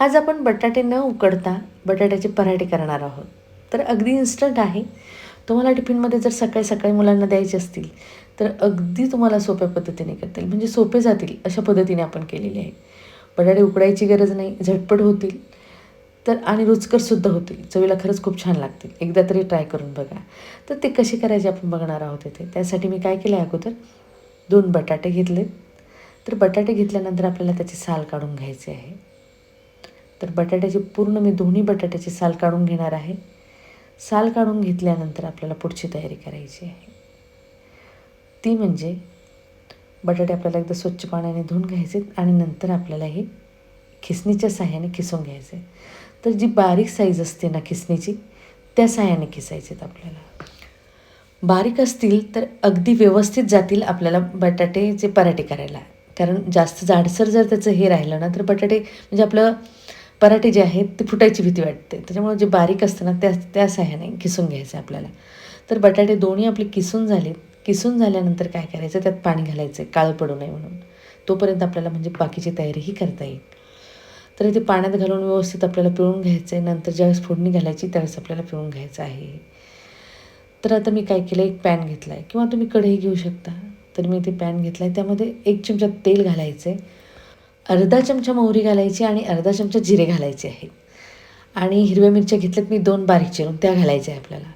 आज आपण बटाटे न उकडता बटाट्याचे पराठे करणार आहोत. तर अगदी इन्स्टंट आहे. तुम्हाला टिफिनमध्ये जर सकाळी सकाळी मुलांना द्यायचे असतील तर अगदी तुम्हाला सोप्या पद्धतीने करता येईल. म्हणजे सोपे जातील अशा पद्धतीने आपण केलेले आहे. बटाटे उकडायची गरज नाही झटपट होतील. तर आणि रुचकरसुद्धा होतील. चवीला खरंच खूप छान लागतील. एकदा तरी ट्राय करून बघा. तर ते कसे करायचे आपण बघणार आहोत इथे. त्यासाठी मी काय केलं आहे अगोदर? दोन बटाटे घेतलेत. तर बटाटे घेतल्यानंतर आपल्याला त्याची साल काढून घ्यायची आहे. तर बटाट्याची पूर्ण मी दोन्ही बटाट्याची साल काढून घेणार आहे. साल काढून घेतल्यानंतर आपल्याला पुढची तयारी करायची आहे. ती म्हणजे बटाटे आपल्याला एकदा स्वच्छ पाण्याने धुवून घ्यायचे आणि नंतर आपल्याला हे खिसणीच्या साह्याने खिसून घ्यायचे. तर जी बारीक साईज असते ना खिसणीची त्या साह्याने खिसायचेत आपल्याला. बारीक असतील तर अगदी व्यवस्थित जातील आपल्याला बटाटेचे पराठे करायला. कारण जास्त जाडसर जर त्याचं हे राहिलं ना तर बटाटे म्हणजे आपलं पराठे जे आहेत ते फुटायची भीती वाटते. त्याच्यामुळे जे बारीक असतं ना त्या त्या साह्याने किसून घ्यायचं आपल्याला. तर बटाटे दोन्ही आपले किसून झाले. किसून झाल्यानंतर काय करायचं? त्यात पाणी घालायचं. आहे काळं पडू नये म्हणून. तोपर्यंत आपल्याला म्हणजे बाकीची तयारीही करता येईल. तर ते पाण्यात घालून व्यवस्थित आपल्याला पिळून घ्यायचं आहे नंतर ज्यावेळेस फोडणी घालायची त्यावेळेस आपल्याला पिळून घ्यायचं आहे. तर आता मी काय केलं एक पॅन घेतला आहे किंवा तुम्ही कढई घेऊ शकता. तर मी ते पॅन घेतला आहे त्यामध्ये एक चमचा तेल घालायचं आहे अर्धा चमचा मोहरी घालायची आणि अर्धा चमचा जिरे घालायचे आहेत. आणि हिरव्या मिरच्या घेतल्यात मी दोन बारीक चिरून त्या घालायच्या आहे आपल्याला.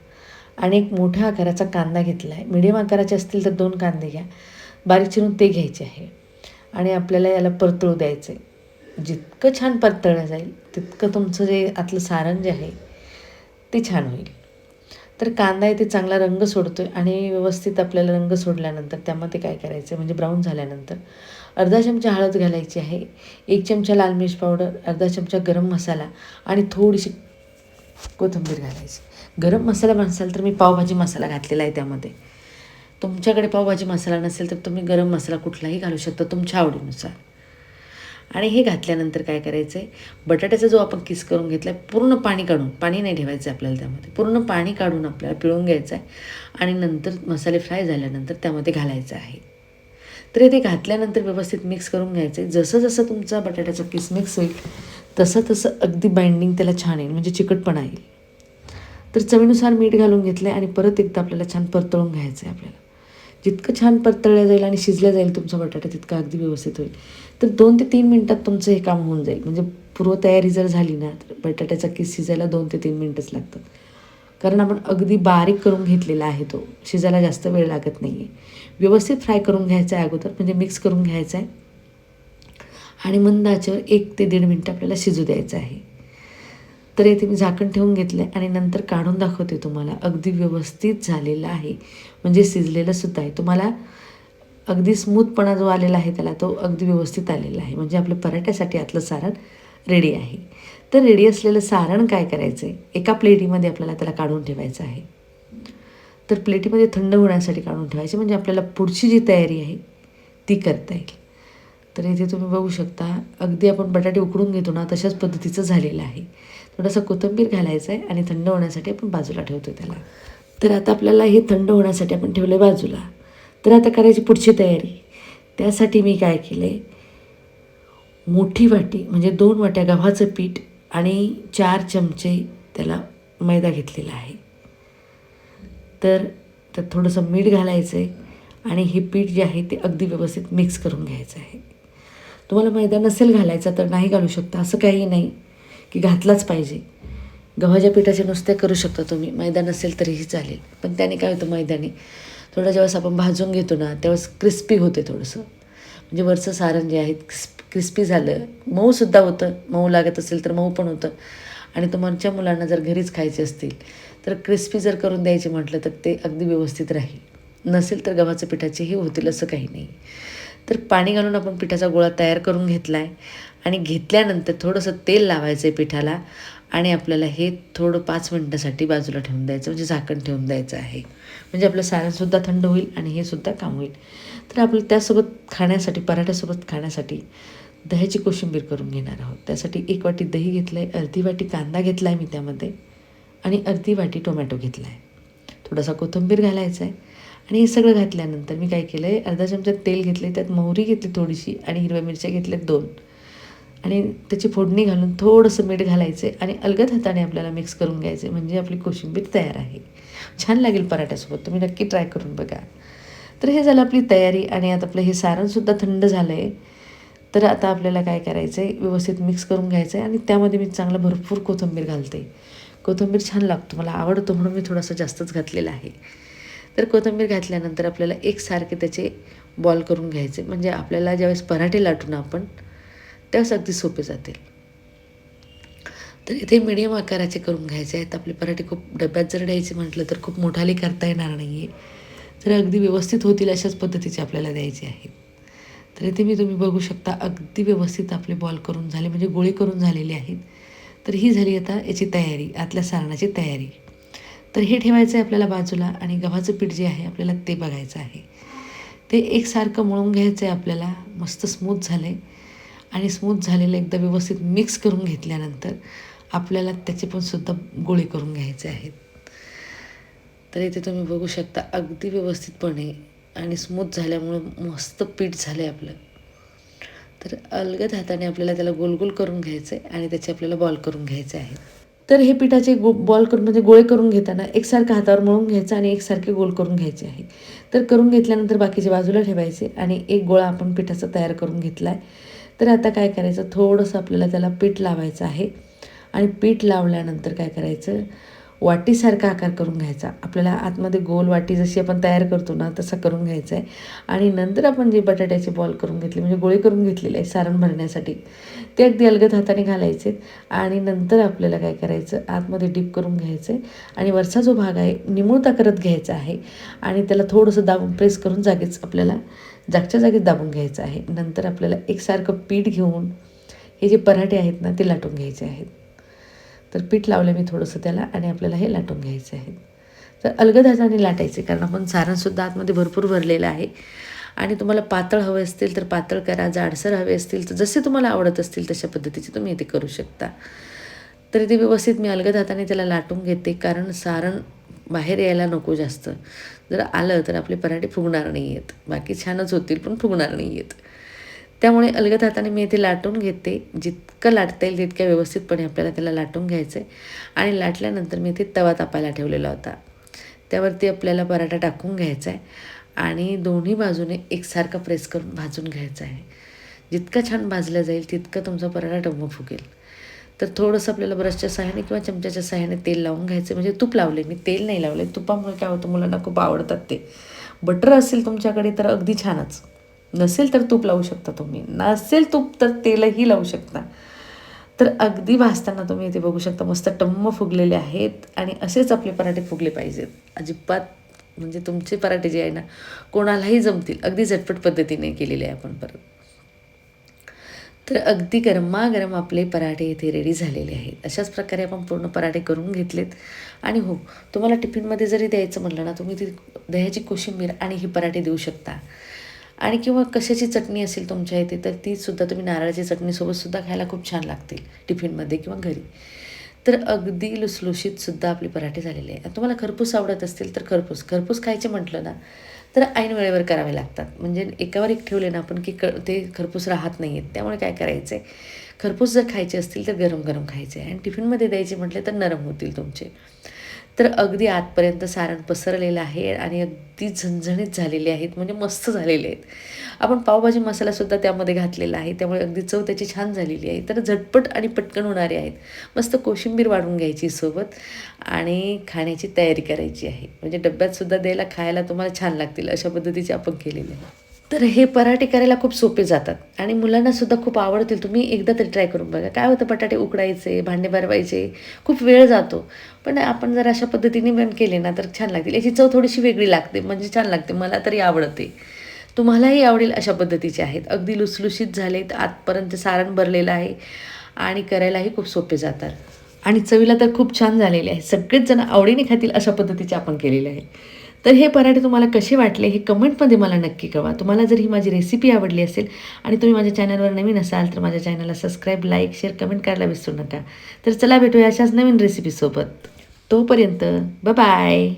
आणि एक मोठ्या आकाराचा कांदा घेतला आहे मिडियम आकाराचे असतील तर दोन कांदे घ्या. बारीक चिरून ते घ्यायचे आहे. आणि आपल्याला याला परतळू द्यायचं आहे जितकं छान परतळलं जाईल तितकं तुमचं जे आतलं सारण जे आहे ते छान होईल. तर कांदा आहे ते चांगला रंग सोडतो आहे आणि व्यवस्थित आपल्याला रंग सोडल्यानंतर त्यामध्ये काय करायचं म्हणजे ब्राऊन झाल्यानंतर अर्धा चमचा हळद घालायची आहे एक चमचा लाल मिरच पावडर अर्धा चमचा गरम मसाला आणि थोडीशी कोथिंबीर घालायची. गरम मसाला म्हणसाल तर मी पावभाजी मसाला घातलेला आहे त्यामध्ये. तुमच्याकडे पावभाजी मसाला नसेल तर तुम्ही गरम मसाला कुठलाही घालू शकता तुमच्या आवडीनुसार. आणि हे घातल्यानंतर काय करायचं आहे बटाट्याचा जो आपण किस करून घेतला आहे पूर्ण पाणी काढून पाणी नाही ठेवायचं आहे आपल्याला त्यामध्ये. पूर्ण पाणी काढून आपल्याला पिळून घ्यायचं आहे आणि नंतर मसाले फ्राय झाल्यानंतर त्यामध्ये घालायचं आहे. तर ते घातल्यानंतर व्यवस्थित मिक्स करून घ्यायचं. आहे जसं जसं तुमचा बटाट्याचा किस मिक्स होईल तसं तसं अगदी बाइंडिंग त्याला छान येईल म्हणजे चिकटपणा येईल. तर चवीनुसार मीठ घालून घेतलं आहे आणि परत एकदा आपल्याला छान परतळून घ्यायचं आहे आपल्याला. जितकं छान परतळलं जाईल आणि शिजलं जाईल तुमचा बटाटा तितका अगदी व्यवस्थित होईल. तर दोन ते तीन मिनटात तुमचं हे काम होऊन जाईल. म्हणजे पूर्वतयारी जर झाली ना तर बटाट्याचा किस शिजायला दोन ते तीन मिनटंच लागतात. कारण आपण अगदी बारीक करून घेतलेला आहे तो. शिजायला जास्त वेळ लागत नाही आहे व्यवस्थित फ्राय करून घ्यायचा आहे अगोदर म्हणजे मिक्स करून घ्यायचा आहे आणि मंद आचेवर एक ते दीड मिनटं आपल्याला शिजू द्यायचं आहे तर येथे मी झाकण ठेवून घेतलं आहे आणि नंतर काढून दाखवते तुम्हाला. अगदी व्यवस्थित झालेलं आहे. म्हणजे शिजलेलं सुद्धा आहे. तुम्हाला अगदी स्मूथपणा जो आलेला आहे त्याला तो अगदी व्यवस्थित आलेला आहे. म्हणजे आपलं पराठ्यासाठी आतलं सारण रेडी आहे. तर रेडी असलेलं सारण काय करायचं आहे एका प्लेटीमध्ये आपल्याला त्याला काढून ठेवायचं आहे. तर प्लेटीमध्ये थंड होण्यासाठी काढून ठेवायचे म्हणजे आपल्याला पुढची जी तयारी आहे ती करता येईल. तर इथे तुम्ही बघू शकता अगदी आपण बटाटे उकडून घेतो ना तशाच पद्धतीचं झालेलं आहे. थोडासा कोथिंबीर घालायचं आहे आणि थंड होण्यासाठी आपण बाजूला ठेवतो त्याला. तर आता आपल्याला हे थंड होण्यासाठी आपण ठेवलं आहे बाजूला. तर आता करायची पुढची तयारी. त्यासाठी मी काय केलं आहे मोठी वाटी म्हणजे दोन वाट्या गव्हाचं पीठ आणि चार चमचे त्याला मैदा घेतलेला आहे. तर त्यात थोडंसं मीठ घालायचं आहे आणि हे पीठ जे आहे ते अगदी व्यवस्थित मिक्स करून घ्यायचं आहे. तुम्हाला मैदा नसेल घालायचा तर नाही घालू शकता असं काही नाही की घातलाच पाहिजे. गव्हाच्या पिठाचे नुसते करू शकता तुम्ही मैदा नसेल तरीही चालेल. पण त्याने काय होतं मैद्याने थोडं ज्यावेळेस आपण भाजून घेतो ना त्यावेळेस क्रिस्पी होते थोडंसं. म्हणजे वरचं सारण जे आहे क्रिस्पी झालं. मऊसुद्धा होतं. मऊ लागत असेल तर मऊ पण होतं. आणि तुमच्या मुलांना जर घरीच खायचे असतील तर क्रिस्पी जर करून द्यायचे म्हटलं तर ते अगदी व्यवस्थित राहील. नसेल तर गव्हाचं पिठाचेही होतील असं काही नाही. तर पाणी घालून आपण पिठाचा गोळा तयार करून घेतला आहे आणि घेतल्यानंतर थोडंसं तेल लावायचं आहे पिठाला. आणि आपल्याला हे थोडं पाच मिनटासाठी बाजूला ठेवून द्यायचं म्हणजे झाकण ठेवून द्यायचं आहे. म्हणजे आपलं सारणसुद्धा थंड होईल आणि हे सुद्धा काम होईल. तर आपलं त्यासोबत खाण्यासाठी पराठ्यासोबत खाण्यासाठी दह्याची कोशिंबीर करून घेणार आहोत. त्यासाठी एक वाटी दही घेतलं आहे अर्धी वाटी कांदा घेतला आहे मी त्यामध्ये आणि अर्धी वाटी टोमॅटो घेतला आहे थोडासा कोथिंबीर घालायचा आहे आणि हे सगळं घातल्यानंतर मी काय केलं आहे अर्धा चमचा तेल घेतले त्यात मोहरी घेतली थोडीशी आणि हिरव्या मिरच्या घेतल्या दोन. आणि त्याची फोडणी घालून थोडंसं मीठ घालायचं आहे आणि अलगद हाताने आपल्याला मिक्स करून घ्यायचं. आहे म्हणजे आपली कोशिंबीर तयार आहे. छान लागेल पराठ्यासोबत. तुम्ही नक्की ट्राय करून बघा. तर हे झालं आपली तयारी आणि आता आपलं हे सारणसुद्धा थंड झालं आहे तर आता आपल्याला काय करायचं आहे व्यवस्थित मिक्स करून घ्यायचं आहे आणि त्यामध्ये मी चांगलं भरपूर कोथिंबीर घालते. कोथिंबीर छान लागतो. मला आवडतो म्हणून मी थोडासा जास्तच घातलेला आहे. तर कोथिंबीर घातल्यानंतर आपल्याला एकसारखे त्याचे बॉल करून घ्यायचे. म्हणजे आपल्याला ज्यावेळेस पराठे लाटू ना आपण त्यावेळेस अगदी सोपे जातील. तर इथे मिडियम आकाराचे करून घ्यायचे आहेत. आपले पराठे खूप डब्यात जर द्यायचे म्हटलं तर खूप मोठाले करता येणार नाही आहे तर अगदी व्यवस्थित होतील अशाच पद्धतीचे आपल्याला द्यायचे आहेत. तर इथे मी तुम्ही बघू शकता अगदी व्यवस्थित आपले बॉल करून झाले म्हणजे गोळे करून झालेले आहेत. तर ही झाली आता याची तयारी आतल्या सारणाची तयारी. तर हे ठेवायचं आहे आपल्याला बाजूला आणि गव्हाचं पीठ जे आहे आपल्याला ते बघायचं आहे. ते एकसारखं मळून घ्यायचं आहे आपल्याला. मस्त स्मूथ झालं आहे आणि स्मूथ झालेलं एकदा व्यवस्थित मिक्स करून घेतल्यानंतर आपल्याला त्याचे पण सुद्धा गोळे करून घ्यायचे आहेत. तर इथे तुम्ही बघू शकता अगदी व्यवस्थितपणे आणि स्मूथ झाल्यामुळं मस्त पीठ झालं आहे आपलं. तर अलगद हाताने आपल्याला त्याला गोल गोल करून घ्यायचं आहे आणि त्याचे आपल्याला बॉल करून घ्यायचे आहेत. तर हे पिठाचे गो बॉल करून म्हणजे गोळे करून घेताना एकसारखं हातावर मळून घ्यायचं आणि एकसारखे गोल करून घ्यायचे आहे. तर करून घेतल्यानंतर बाकीचे बाजूला ठेवायचे आणि एक गोळा आपण पिठाचा तयार करून घेतला आहे तर आता काय करायचं? थोडंसं आपल्याला त्याला पीठ लावायचं आहे. आणि पीठ लावल्यानंतर काय करायचं? वाटीसारखा आकार करून घ्यायचा. आपल्याला आतमध्ये गोल वाटी जशी आपण तयार करतो ना तसा करून घ्यायचा आहे आणि नंतर आपण जे बटाट्याचे बॉल करून घेतले म्हणजे गोळे करून घेतलेले आहे सारण भरण्यासाठी ते अगदी अलगद हाताने घालायचे आणि नंतर आपल्याला काय करायचं आतमध्ये डीप करून घ्यायचं आहे आणि वरचा जो भाग आहे निमुळता करत घ्यायचा आहे. आणि त्याला थोडंसं दाबून प्रेस करून जागेच आपल्याला जागच्या जागेत दाबून घ्यायचं आहे. नंतर आपल्याला एकसारखं पीठ घेऊन हे जे पराठे आहेत ना ते लाटून घ्यायचे आहेत. तर पीठ लावलं मी थोडंसं त्याला आणि आपल्याला हे लाटून घ्यायचं आहे. तर अलगद हाताने लाटायचे कारण आपण सारणसुद्धा आतमध्ये भरपूर भरलेलं आहे. आणि तुम्हाला पातळ हवे असतील तर पातळ करा जाडसर हवे असतील तर जसे तुम्हाला आवडत असतील तशा पद्धतीचे तुम्ही इथे करू शकता. तर ते व्यवस्थित मी अलगद हाताने त्याला लाटून घेते कारण सारण बाहेर यायला नको जास्त. जर आलं तर आपले पराठे फुगणार नाही आहेत बाकी छानच होतील पण फुगणार नाही आहेत त्यामुळे अलगद हाताने मी इथे लाटून घेते. जितकं लाटता येईल तितक्या व्यवस्थितपणे आपल्याला त्याला लाटून घ्यायचं आहे आणि लाटल्यानंतर मी इथे तवा तापायला ठेवलेला होता. त्यावरती आपल्याला पराठा टाकून घ्यायचा आहे आणि दोन्ही बाजूने एकसारखा प्रेस करून भाजून घ्यायचा आहे जितका छान भाजला जाईल तितका तुमचा पराठा टम्म फुगेल. तर थोडंसं आपल्याला ब्रशच्या सहाय्याने किंवा चमच्याच्या सहाय्याने तेल लावून घ्यायचं म्हणजे तूप लावले मी तेल नाही लावले तुपामुळे काय होतं? मुलांना खूप आवडतात ते. बटर असेल तुमच्याकडे तर अगदी छानच. नसेल तर तूप लावू शकता तुम्ही. नसेल तूप तर तेलही लावू शकता. तर अगदी भाजताना तुम्ही इथे बघू शकता मस्त टम्म फुगलेले आहेत आणि असेच आपले पराठे फुगले पाहिजेत. अजिबात म्हणजे तुमचे पराठे जे आहे ना कोणालाही जमतील. अगदी झटपट पद्धतीने केलेले आहे आपण परत. तर अगदी गरमागरम आपले पराठे इथे रेडी झालेले आहेत. अशाच प्रकारे आपण पूर्ण पराठे करून घेतलेत. आणि हो तुम्हाला टिफिनमध्ये जरी द्यायचं म्हटलं ना तुम्ही ती दह्याची कोशिंबीर आणि ही पराठे देऊ शकता. आणि किंवा कशाची चटणी असेल तुमच्या इथे तर तीसुद्धा तुम्ही नारळाची चटणीसोबतसुद्धा खायला खूप छान लागतील टिफिनमध्ये किंवा घरी. तर अगदी लुसलुशीतसुद्धा आपले पराठे झालेले आहे तुम्हाला खरपूस आवडत असतील तर खरपूस. खरपूस खायचे म्हटलं ना तर ऐन वेळेवर करावे लागतात. म्हणजे एकावर एक ठेवले ना आपण की क ते खरपूस राहत नाही आहेत त्यामुळे काय करायचं आहे खरपूस जर खायचे असतील तर गरम गरम खायचे. आणि टिफिनमध्ये द्यायचे म्हटले तर नरम होतील तुमचे. तर अगदी आतपर्यंत सारण पसरलेलं आहे आणि अगदी झणझणीत झालेले आहेत म्हणजे मस्त झालेले आहेत. आपण पावभाजी मसालासुद्धा त्यामध्ये घातलेला आहे त्यामुळे अगदी चव त्याची छान झालेली आहे. तर झटपट आणि पटकन होणारे आहेत. मस्त कोशिंबीर वाढून घ्यायची सोबत आणि खाण्याची तयारी करायची आहे. म्हणजे डब्यातसुद्धा द्यायला खायला तुम्हाला छान लागतील अशा पद्धतीचे आपण केलेले आहे. तर हे पराठे करायला खूप सोपे जातात. आणि मुलांनासुद्धा खूप आवडतील. तुम्ही एकदा तरी ट्राय करून बघा. काय होतं बटाटे उकडायचे भांडे भरवायचे खूप वेळ जातो. पण आपण जर अशा पद्धतीने पण केले ना तर छान लागतील. याची चव थोडीशी वेगळी लागते म्हणजे छान लागते. मला तरी आवडते. तुम्हालाही आवडेल अशा पद्धतीचे आहेत. अगदी लुसलुशीत झालेत. आतपर्यंत सारण भरलेलं आहे. आणि करायलाही खूप सोपे जातात. आणि चवीला तर खूप छान झालेले आहे. सगळेच जण आवडीने खातील अशा पद्धतीचे आपण केलेले आहे. तर हे पराठे तुम्हाला कसे वाटले हे कमेंटमध्ये मला नक्की कळवा. तुम्हाला जर ही माझी रेसिपी आवडली असेल आणि तुम्ही माझ्या चॅनलवर नवीन असाल तर माझ्या चॅनलला सबस्क्राईब लाईक शेअर कमेंट करायला विसरू नका. तर चला भेटूया अशाच नवीन रेसिपीसोबत तोपर्यंत बाय